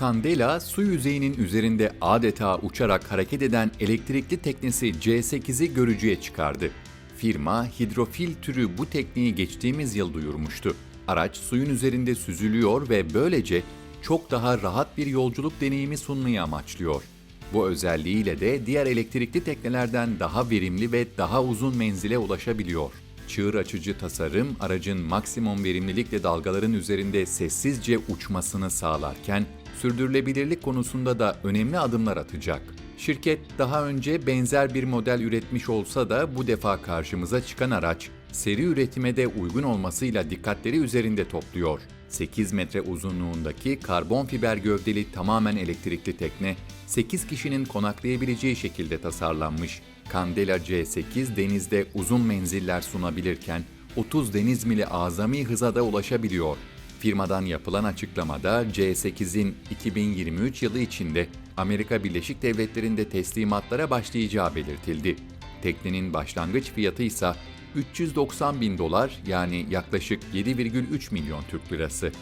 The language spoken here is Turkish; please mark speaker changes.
Speaker 1: Candela, su yüzeyinin üzerinde adeta uçarak hareket eden elektrikli teknesi C8'i görücüye çıkardı. Firma, hidrofil türü bu tekniği geçtiğimiz yıl duyurmuştu. Araç suyun üzerinde süzülüyor ve böylece çok daha rahat bir yolculuk deneyimi sunmayı amaçlıyor. Bu özelliğiyle de diğer elektrikli teknelerden daha verimli ve daha uzun menzile ulaşabiliyor. Çığır açıcı tasarım aracın maksimum verimlilikle dalgaların üzerinde sessizce uçmasını sağlarken sürdürülebilirlik konusunda da önemli adımlar atacak. Şirket daha önce benzer bir model üretmiş olsa da bu defa karşımıza çıkan araç seri üretime de uygun olmasıyla dikkatleri üzerinde topluyor. 8 metre uzunluğundaki karbon fiber gövdeli tamamen elektrikli tekne 8 kişinin konaklayabileceği şekilde tasarlanmış. Candela C8 denizde uzun menziller sunabilirken 30 deniz mili azami hıza da ulaşabiliyor. Firmadan yapılan açıklamada C8'in 2023 yılı içinde Amerika Birleşik Devletleri'nde teslimatlara başlayacağı belirtildi. Teknenin başlangıç fiyatı ise 390 bin dolar yani yaklaşık 7,3 milyon Türk lirası.